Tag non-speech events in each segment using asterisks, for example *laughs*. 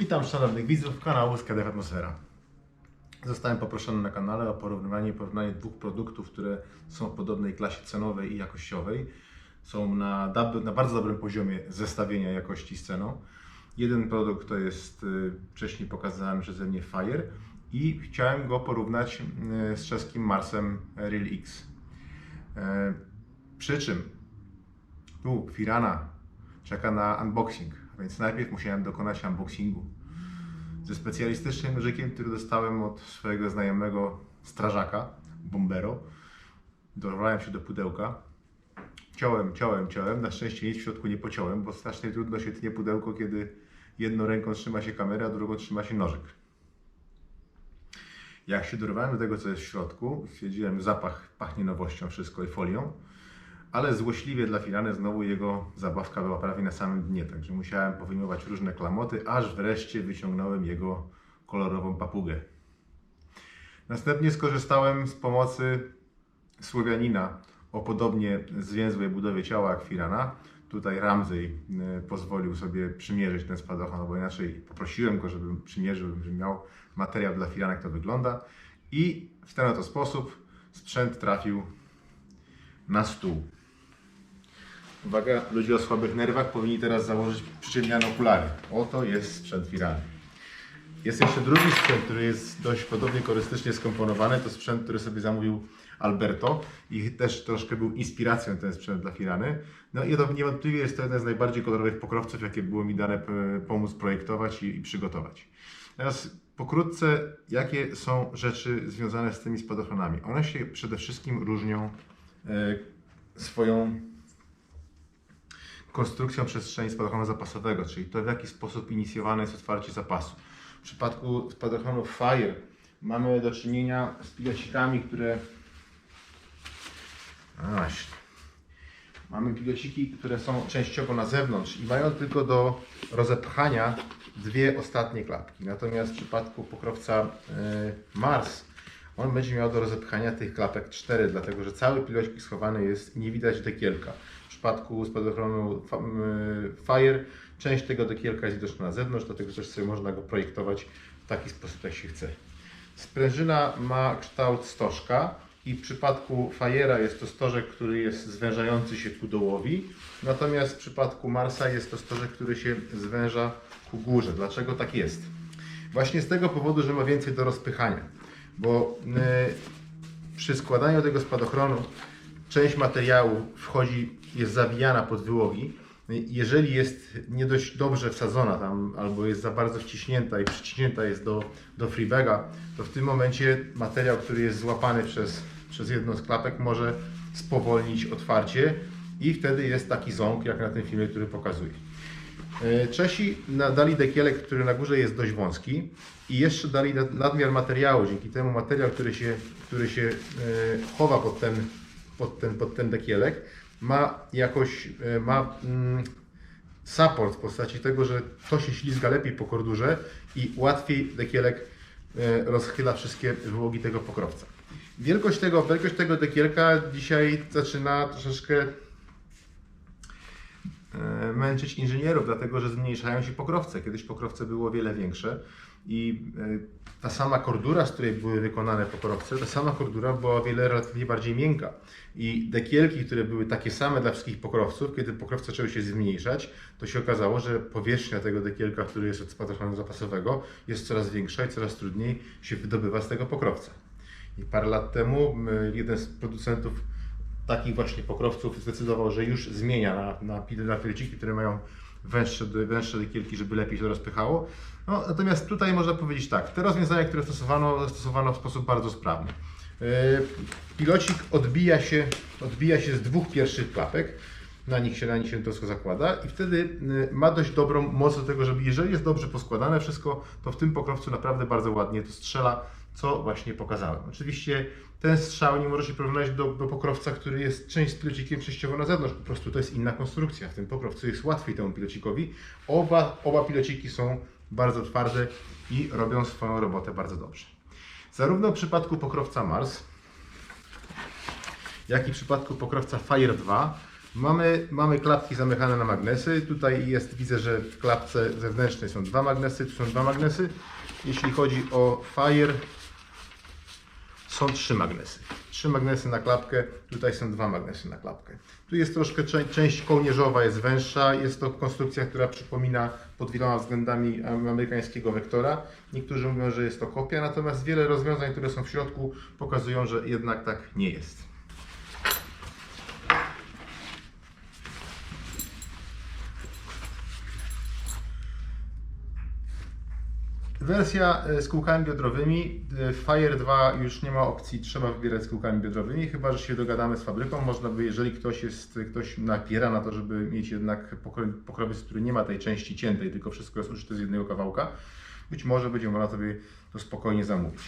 Witam szanownych widzów kanału Skadef Atmosfera. Zostałem poproszony na kanale o porównywanie, porównanie dwóch produktów, które są w podobnej klasie cenowej i jakościowej. Są na, na bardzo dobrym poziomie zestawienia jakości z ceną. Jeden produkt to jest y, wcześniej pokazany przeze mnie Fire i chciałem go porównać y, z czeskim Marsem Real X. E, Przy czym tu Firana czeka na unboxing, więc najpierw musiałem dokonać unboxingu ze specjalistycznym nożykiem, który dostałem od swojego znajomego strażaka, bombero. Dorwałem się do pudełka. Ciąłem, ciąłem, ciąłem. Na szczęście nic w środku nie pociąłem, bo strasznie trudno się tnie pudełko, kiedy jedną ręką trzyma się kamera, a drugą trzyma się nożyk. Jak się dorwałem do tego, co jest w środku, stwierdziłem, zapach pachnie nowością, wszystko i folią ale złośliwie dla Filany znowu jego zabawka była prawie na samym dnie, także musiałem powyjmować różne klamoty, aż wreszcie wyciągnąłem jego kolorową papugę. Następnie skorzystałem z pomocy Słowianina o podobnie zwięzłej budowie ciała jak Firana. Tutaj Ramsey y, pozwolił sobie przymierzyć ten spadochron, bo inaczej poprosiłem go, żeby przymierzył, żeby miał materiał dla Firana, jak to wygląda. I w ten oto sposób sprzęt trafił na stół. Uwaga, ludzie o słabych nerwach powinni teraz założyć przyciemniane okulary. Oto jest sprzęt Firany. Jest jeszcze drugi sprzęt, który jest dość podobnie korystycznie skomponowany. To sprzęt, który sobie zamówił Alberto i też troszkę był inspiracją ten sprzęt dla Firany. No i to niewątpliwie jest to jeden z najbardziej kolorowych pokrowców, jakie było mi dane p- pomóc projektować i, i przygotować. Teraz pokrótce, jakie są rzeczy związane z tymi spadochronami? One się przede wszystkim różnią e, swoją konstrukcją przestrzeni spadochronu zapasowego, czyli to w jaki sposób inicjowane jest otwarcie zapasu. W przypadku spadochronu Fire mamy do czynienia z pilocikami, które właśnie. Mamy pilociki, które są częściowo na zewnątrz i mają tylko do rozepchania dwie ostatnie klapki. Natomiast w przypadku pokrowca e, Mars on będzie miał do rozepchania tych klapek cztery, dlatego że cały pilocik schowany jest i nie widać dekielka. W przypadku spadochronu Fire część tego dekielka jest widoczna na zewnątrz, dlatego też sobie można go projektować w taki sposób, jak się chce. Sprężyna ma kształt stożka i w przypadku Fire'a jest to stożek, który jest zwężający się ku dołowi, natomiast w przypadku Marsa jest to stożek, który się zwęża ku górze. Dlaczego tak jest? Właśnie z tego powodu, że ma więcej do rozpychania, bo y, przy składaniu tego spadochronu część materiału wchodzi, jest zawijana pod wyłogi. Jeżeli jest nie dość dobrze wsadzona tam, albo jest za bardzo wciśnięta i przyciśnięta jest do, do freebaga, to w tym momencie materiał, który jest złapany przez, przez jedną z klapek, może spowolnić otwarcie i wtedy jest taki ząg, jak na tym filmie, który pokazuję. E, Czesi na- dali dekielek, który na górze jest dość wąski i jeszcze dali nad- nadmiar materiału. Dzięki temu materiał, który się, który się e, chowa pod ten, pod, ten, pod ten dekielek, ma jakoś, e, ma mm, support w postaci tego, że to się ślizga lepiej po kordurze i łatwiej dekielek rozchyla wszystkie wyłogi tego pokrowca. Wielkość tego, wielkość tego dekielka dzisiaj zaczyna troszeczkę męczyć inżynierów, dlatego że zmniejszają się pokrowce. Kiedyś pokrowce było wiele większe i e, ta sama kordura, z której były wykonane pokrowce, ta sama kordura była o wiele relatywnie bardziej miękka. I dekielki, które były takie same dla wszystkich pokrowców, kiedy pokrowce zaczęły się zmniejszać, to się okazało, że powierzchnia tego dekielka, który jest od spadochronu zapasowego, jest coraz większa i coraz trudniej się wydobywa z tego pokrowca. I parę lat temu jeden z producentów takich właśnie pokrowców zdecydował, że już zmienia na, na, na pilciki, które mają węższe, węższe dekielki, żeby lepiej się rozpychało. No, natomiast tutaj można powiedzieć tak, te rozwiązania, które stosowano, zastosowano w sposób bardzo sprawny. Yy, Pilocik odbija się, odbija się z dwóch pierwszych klapek, na nich się, na nich się to wszystko zakłada i wtedy yy, ma dość dobrą moc do tego, żeby jeżeli jest dobrze poskładane wszystko, to w tym pokrowcu naprawdę bardzo ładnie to strzela, co właśnie pokazałem. Oczywiście ten strzał nie może się porównać do, do pokrowca, który jest część z pilocikiem przejściowo na zewnątrz, po prostu to jest inna konstrukcja. W tym pokrowcu jest łatwiej temu pilocikowi. Oba, oba pilociki są bardzo twarde i robią swoją robotę bardzo dobrze. Zarówno w przypadku pokrowca Mars, jak i w przypadku pokrowca Fire 2 Mamy, mamy klapki zamykane na magnesy. Tutaj jest, widzę, że w klapce zewnętrznej są dwa magnesy, tu są dwa magnesy. Jeśli chodzi o Fire, są trzy magnesy. Trzy magnesy na klapkę, tutaj są dwa magnesy na klapkę. Tu jest troszkę czę- część kołnierzowa, jest węższa. Jest to konstrukcja, która przypomina pod wieloma względami amerykańskiego wektora. Niektórzy mówią, że jest to kopia, natomiast wiele rozwiązań, które są w środku, pokazują, że jednak tak nie jest. Wersja e, z kółkami biodrowymi. e, Fire 2 już nie ma opcji, trzeba wybierać z kółkami biodrowymi, chyba że się dogadamy z fabryką. Można by, jeżeli ktoś jest, ktoś napiera na to, żeby mieć jednak pokro- pokrowiec, który nie ma tej części ciętej, tylko wszystko jest użyte z jednego kawałka, być może będzie można sobie to spokojnie zamówić.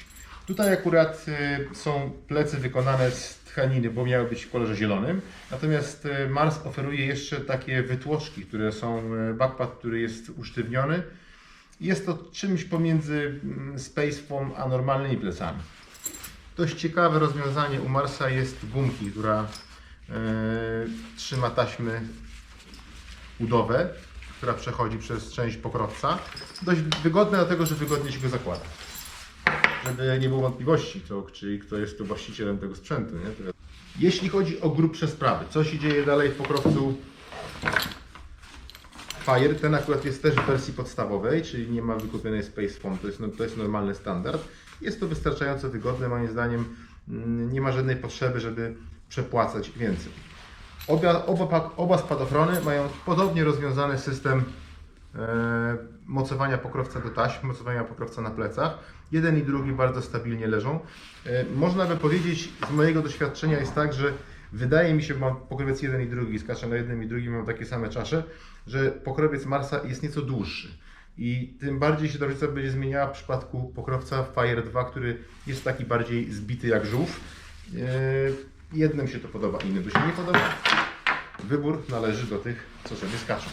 Tutaj akurat e, są plecy wykonane z tkaniny, bo miały być w kolorze zielonym. Natomiast Mars oferuje jeszcze takie wytłoczki, które są, backpad, który jest usztywniony. Jest to czymś pomiędzy mm, Space Foam a normalnymi plecami. Dość ciekawe rozwiązanie u Marsa jest gumki, która e, trzyma taśmy udowe, która przechodzi przez część pokrowca. Dość wygodne, dlatego że wygodnie się go zakłada. Żeby nie było wątpliwości, kto, czyli kto jest tu właścicielem tego sprzętu. Nie? Jeśli chodzi o grubsze sprawy, co się dzieje dalej w pokrowcu Fire, ten akurat jest też w wersji podstawowej, czyli nie ma wykupionej Space Foam, to jest, no, to jest normalny standard. Jest to wystarczająco wygodne, moim zdaniem mm, nie ma żadnej potrzeby, żeby przepłacać więcej. Oba, oba, oba spadochrony mają podobnie rozwiązany system e, mocowania pokrowca do taśm, mocowania pokrowca na plecach. Jeden i drugi bardzo stabilnie leżą. E, można by powiedzieć, z mojego doświadczenia jest tak, że wydaje mi się, mam pokrowiec jeden i drugi, skaczę na jednym i drugim, mam takie same czasze, że pokrowiec Marsa jest nieco dłuższy. I tym bardziej się ta różnica będzie zmieniała w przypadku pokrowca Fire 2, który jest taki bardziej zbity jak żółw. E, Jednym się to podoba, innym to się nie podoba. Wybór należy do tych, co sobie skaczą.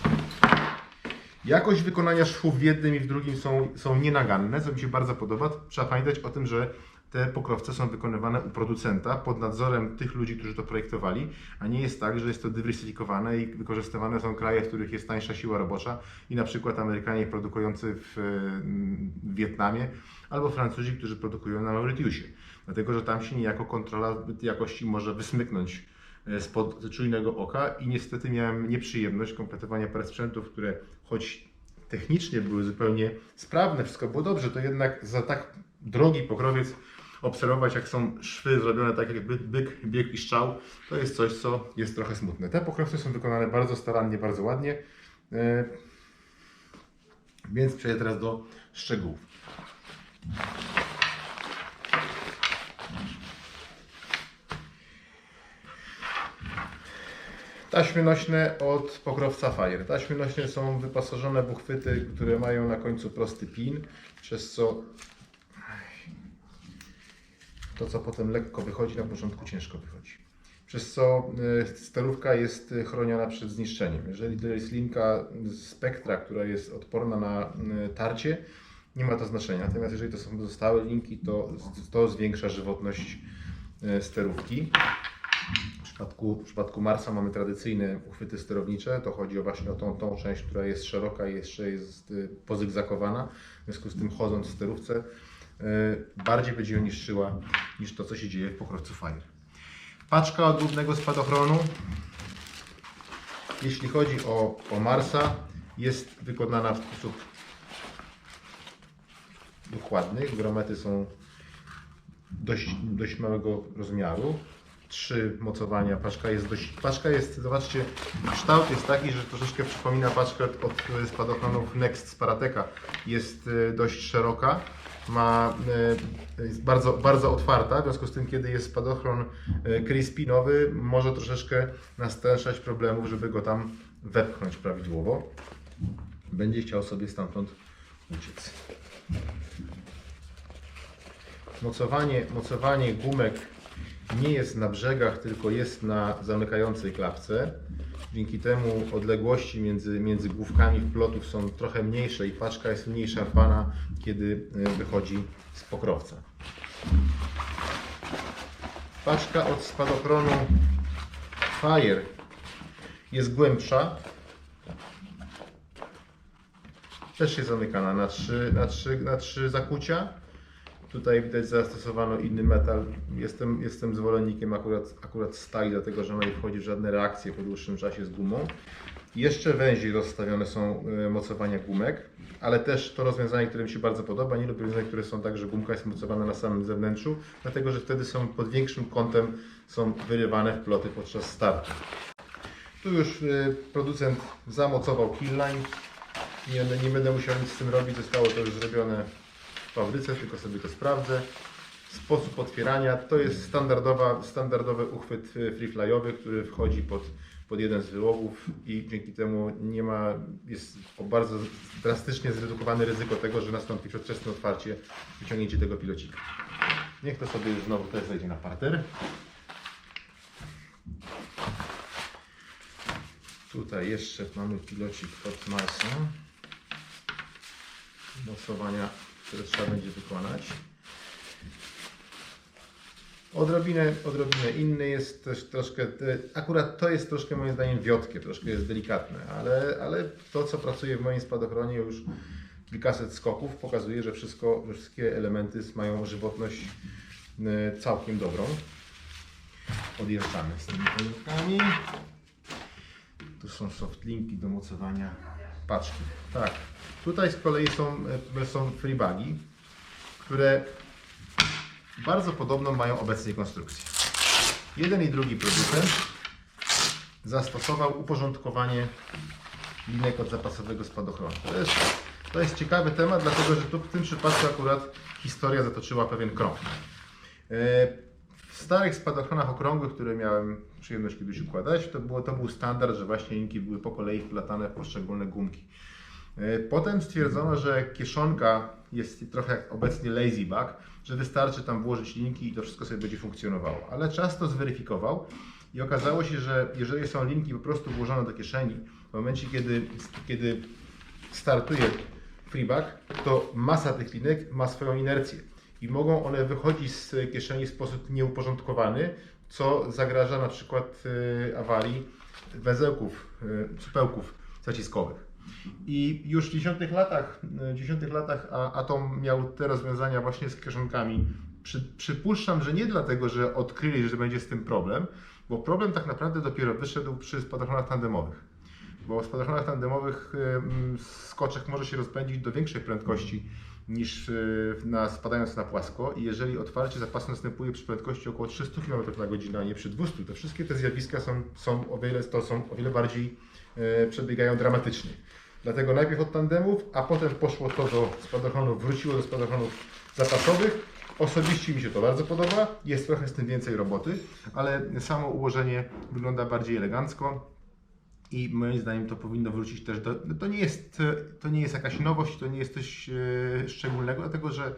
Jakość wykonania szwów w jednym i w drugim są, są nienaganne, co mi się bardzo podoba. Trzeba pamiętać o tym, że te pokrowce są wykonywane u producenta pod nadzorem tych ludzi, którzy to projektowali, a nie jest tak, że jest to dywersyfikowane i wykorzystywane są kraje, w których jest tańsza siła robocza i na przykład Amerykanie produkujący w, mm, Wietnamie albo Francuzi, którzy produkują na Mauritiusie. Dlatego, że tam się niejako kontrola jakości może wysmyknąć e, spod czujnego oka i niestety miałem nieprzyjemność kompletowania parę sprzętów, które choć technicznie były zupełnie sprawne, wszystko było dobrze, to jednak za tak drogi pokrowiec obserwować, jak są szwy zrobione tak jak byk, byk bieg i strzał, to jest coś, co jest trochę smutne. Te pokrowce są wykonane bardzo starannie, bardzo ładnie, e, więc przejdę teraz do szczegółów. Taśmy nośne od pokrowca Fire. Taśmy nośne są wyposażone w uchwyty, które mają na końcu prosty pin, przez co to, co potem lekko wychodzi, na początku ciężko wychodzi. Przez co y, sterówka jest y, chroniona przed zniszczeniem. Jeżeli to jest linka spektra, która jest odporna na y, tarcie, nie ma to znaczenia. Natomiast jeżeli to są pozostałe linki, to, to zwiększa żywotność sterówki. W przypadku, w przypadku Marsa mamy tradycyjne uchwyty sterownicze. To chodzi o właśnie o tą, tą część, która jest szeroka i jeszcze jest pozygzakowana. W związku z tym chodząc w sterówce bardziej będzie ją niszczyła niż to, co się dzieje w pokrowcu Fire. Paczka od głównego spadochronu. Jeśli chodzi o, o Marsa, jest wykonana w sposób dokładny. Gromety są dość, dość małego rozmiaru. Trzy mocowania. Paczka jest dość. Paczka jest, zobaczcie, kształt jest taki, że troszeczkę przypomina paczkę od, spadochronów Next z Parateka. Jest e, dość szeroka. Ma, e, jest bardzo, bardzo otwarta, w związku z tym, kiedy jest spadochron e, crispinowy, może troszeczkę nastręczać problemów, żeby go tam wepchnąć prawidłowo. Będzie chciał sobie stamtąd uciec. Mocowanie, mocowanie gumek nie jest na brzegach, tylko jest na zamykającej klapce. Dzięki temu odległości między, między główkami wplotów są trochę mniejsze i paczka jest mniej szarpana, kiedy e, wychodzi z pokrowca. Paczka od spadochronu Fire jest głębsza. Też jest zamykana na trzy, na trzy, na trzy zakucia. Tutaj widać zastosowano inny metal. Jestem, jestem zwolennikiem akurat, akurat stali, dlatego że ona nie wchodzi w żadne reakcje po dłuższym czasie z gumą. Jeszcze węziej rozstawione są e, mocowania gumek, ale też to rozwiązanie, które mi się bardzo podoba. Nie lubię rozwiązań, które są tak, że gumka jest mocowana na samym zewnętrzu, dlatego że wtedy są pod większym kątem są wyrywane w ploty podczas startu. Tu już e, producent zamocował killline. Nie, nie będę musiał nic z tym robić, zostało to już zrobione fabryce, tylko sobie to sprawdzę. Sposób otwierania to jest standardowa, standardowy uchwyt e, freeflyowy, który wchodzi pod, pod jeden z wyłogów i dzięki temu nie ma, jest bardzo drastycznie zredukowane ryzyko tego, że nastąpi przedwczesne otwarcie, wyciągnięcie tego pilocika. Niech to sobie znowu też zejdzie na parter. Tutaj jeszcze mamy pilocik od Marsa. Mocowania, które trzeba będzie wykonać. Odrobinę, odrobinę inny jest też troszkę, te- akurat to jest troszkę moim zdaniem wiotkie, troszkę jest delikatne, ale, ale to co pracuje w moim spadochronie już kilkaset skoków pokazuje, że wszystko, wszystkie elementy mają żywotność e, całkiem dobrą. Odjeżdżamy z tymi pojemnikami. Tu są softlinki do mocowania paczki. Tak, tutaj z kolei są, e, są freebagi, które bardzo podobną mają obecnie konstrukcję. Jeden i drugi producent zastosował uporządkowanie linek od zapasowego spadochronu. To jest, to jest ciekawy temat, dlatego że tu w tym przypadku akurat historia zatoczyła pewien krąg. Starych spadochronach okrągłych, które miałem przyjemność kiedyś układać, to, było, to był standard, że właśnie linki były po kolei wplatane w poszczególne gumki. E, Potem stwierdzono, że kieszonka jest trochę jak obecnie lazy bug, że wystarczy tam włożyć linki i to wszystko sobie będzie funkcjonowało. Ale czas to zweryfikował i okazało się, że jeżeli są linki po prostu włożone do kieszeni, w momencie kiedy, kiedy startuje freeback, to masa tych linek ma swoją inercję i mogą one wychodzić z kieszeni w sposób nieuporządkowany, co zagraża na przykład y, awarii węzełków, y, supełków zaciskowych. I już w 10 latach, w 10 latach a- Atom miał te rozwiązania właśnie z kieszonkami. Przy, przypuszczam, że nie dlatego, że odkryli, że będzie z tym problem, bo problem tak naprawdę dopiero wyszedł przy spadochronach tandemowych. Bo w spadochronach tandemowych skoczek może się rozpędzić do większej prędkości niż y, na, spadając na płasko i jeżeli otwarcie zapasu następuje przy prędkości około 300 km na godzinę, a nie przy 200, to wszystkie te zjawiska są, są, o, wiele, to są o wiele bardziej e, przebiegają dramatycznie. Dlatego najpierw od tandemów, a potem poszło to do spadochronów, wróciło do spadochronów zapasowych. Osobiście mi się to bardzo podoba, jest trochę z tym więcej roboty, ale samo ułożenie wygląda bardziej elegancko i moim zdaniem to powinno wrócić też do... To nie jest, to nie jest jakaś nowość, to nie jest coś e, szczególnego, dlatego że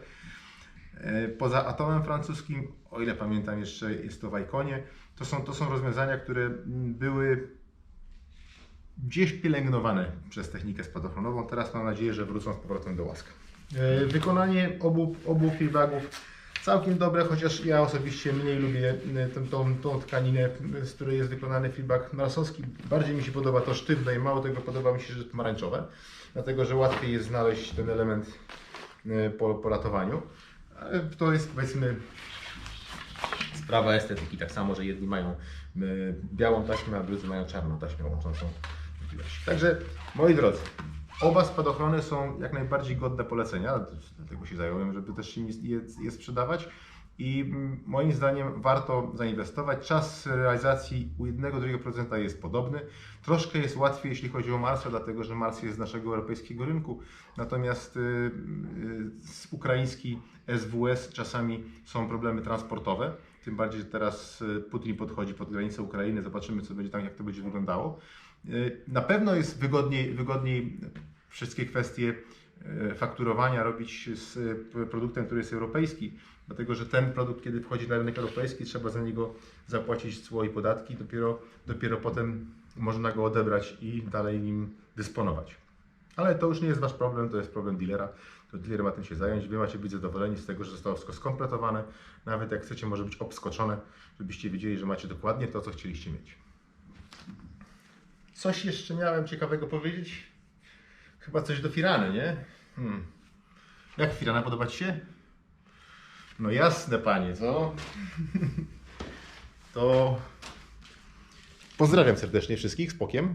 e, poza atomem francuskim, o ile pamiętam jeszcze jest to w to są, to są rozwiązania, które były gdzieś pielęgnowane przez technikę spadochronową. Teraz mam nadzieję, że wrócą z powrotem do łask. E, Wykonanie obu, obu feedbagów całkiem dobre, chociaż ja osobiście mniej lubię e, tą, tą, tą tkaninę, e, z której jest wykonany feedback marsowski. Bardziej mi się podoba to sztywne i mało tego podoba mi się, że pomarańczowe, dlatego że łatwiej jest znaleźć ten element e, po, po latowaniu. Ale to jest powiedzmy sprawa estetyki. Tak samo, że jedni mają białą taśmę, a drudzy mają czarną taśmę łączącą. Także moi drodzy, oba spadochrony są jak najbardziej godne polecenia, dlatego się zająłem, żeby też je, je sprzedawać. I moim zdaniem warto zainwestować. Czas realizacji u jednego, drugiego producenta jest podobny. Troszkę jest łatwiej, jeśli chodzi o Marsa, dlatego że Mars jest z naszego europejskiego rynku. Natomiast y, y, z ukraiński SWS czasami są problemy transportowe. Tym bardziej, że teraz y, Putin podchodzi pod granicę Ukrainy. Zobaczymy, co będzie tam, jak to będzie wyglądało. Na pewno jest wygodniej, wygodniej wszystkie kwestie y, fakturowania robić z y, produktem, który jest europejski, dlatego że ten produkt, kiedy wchodzi na rynek europejski, trzeba za niego zapłacić cło i podatki, dopiero, dopiero potem można go odebrać i dalej nim dysponować. Ale to już nie jest Wasz problem, to jest problem dealera. To dealer ma tym się zająć. Wy macie być zadowoleni z tego, że zostało wszystko skompletowane. Nawet jak chcecie, może być obskoczone, żebyście wiedzieli, że macie dokładnie to, co chcieliście mieć. Coś jeszcze miałem ciekawego powiedzieć? Chyba coś do Firany, nie? Hmm. Jak Firana podoba Ci się? No jasne, panie, co? *laughs* To pozdrawiam serdecznie wszystkich z pokiem.